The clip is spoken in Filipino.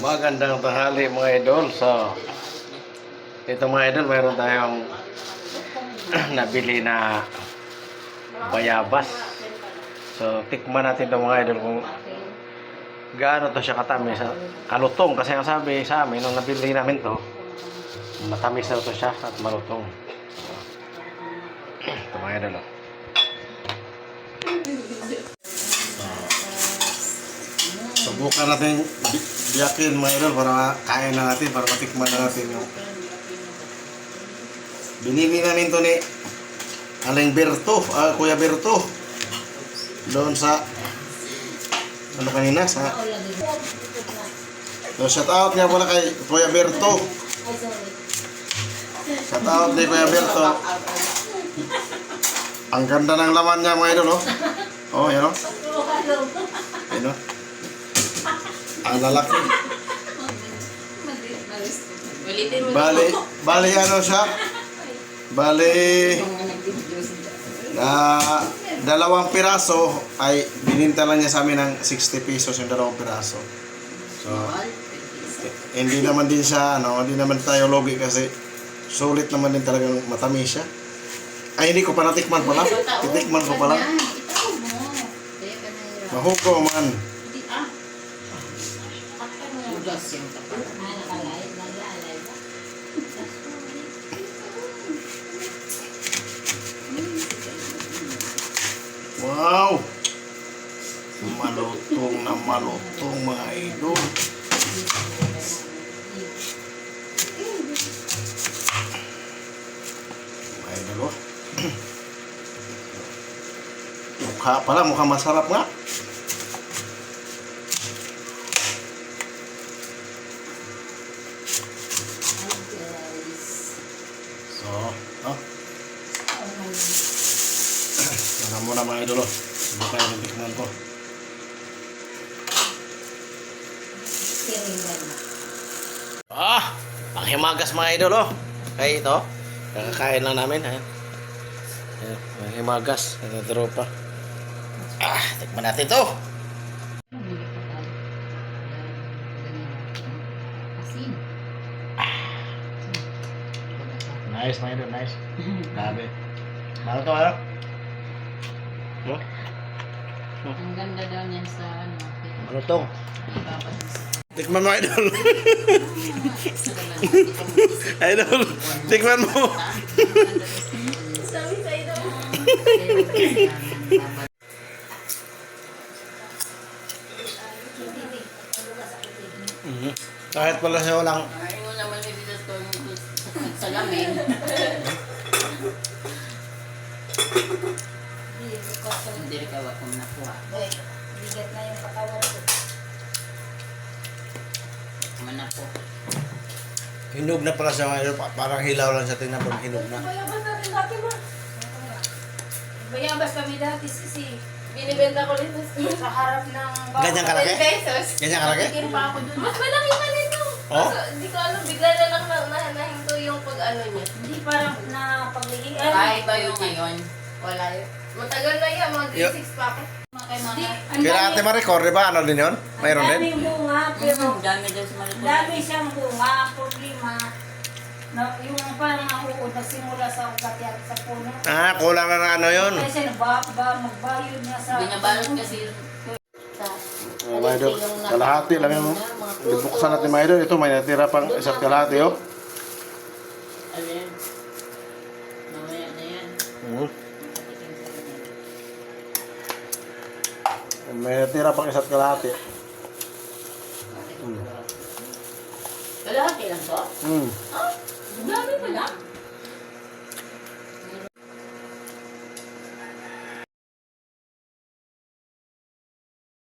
Magandang tanghali mga idol. So, ito mga idol, mayroon tayong nabili na bayabas. So, tikman natin ito mga idol kung gaano to siya katamis. Kalutong kasi ang sabi sa amin nung nabili namin to, matamis na to siya at malutong. Ito mga idol. Oh. Subukan natin bi- biyakin mga idol para kain na natin, para matikman na natin yung Binili namin to ni Aling Berto, ah, Kuya Berto. Doon sa ano kanina sa So shout out nga pala kay Kuya Berto. Shout out kay Kuya Berto. Ang ganda ng laman niya mga idol, oh. Oh, yan oh. Yan oh. Ang lalaki. Ulitin mo. Bali, bali ano siya? Bali, na dalawang piraso ay bininta lang niya sa amin ng 60 pesos yung dalawang piraso. So, hindi naman din siya, ano, hindi naman tayo logi kasi sulit naman din talagang matamis siya. Ay, hindi ko pa natikman pala. Titikman ko pala. Mahuko man. Hindi ah. Ugas yung kapal. Ah, nakalay. Nalalay ba? Wow! Malutong na malutong mga idol. Mga idol, oh. Mukha pala, mukha masarap nga. So, oh. Yan na muna mga idol, oh. Subukan yung tikman ko. Ah! Ang himagas mga idol, oh. Kaya ito, kakakain lang namin. Ayan. Ayan, ang himagas. Ang tropa. Ah, tikman natin to. Asin. Nice, idol, nice. Grabe. Ano to, ano? Ang ganda daw niyan sa ano. Ano to? Tikman mo, idol. idol, tikman mo. Sabi sa ito. Mhm. Kahit pala siya walang Ay mo naman dito sa sa lamin. Hindi ka wa kung nakuha. Bigat na yung katawan ko. Mana po. hinog na pala siya mga Parang hilaw lang siya tingnan pag hinog na. Bayabas natin dati ma. Bayabas kami dati sisi. Binibenta ko rin sa harap ng. Ganyan kalaki? 10 pesos. Ganyan kalaki? Mas malaki pa nito. Oh? Kaso, Hindi ko alam, bigla na lang na, na, nahinto yung pag ano niya. Hindi parang na paglilihan. Ay ba yung ngayon? Wala yun. Matagal na yan, mga Yo- 36 pa ako. Mga Hindi, mga. ang Kaya dami- ate Maricor, di ba? Ano din yun? Mayroon ang din? daming bunga, pero Mm, dami daw sa mga dami siyang bunga, problema. Na, yung parang nahuod, nagsimula sa ugat yan sa puno. Ah, kulang na ng ano yun. Kasi nababa, magbayod niya sa... Binabalot kasi Oh, mga idol, kalahati lang yung bubuksan natin mga idol. Ito, may natira pang isa't kalahati, oh. Alin? Mamaya na yan. Mhm. May natira pang isa't kalahati. Mm. Kalahati lang to? Mm. Ah, dami pa lang.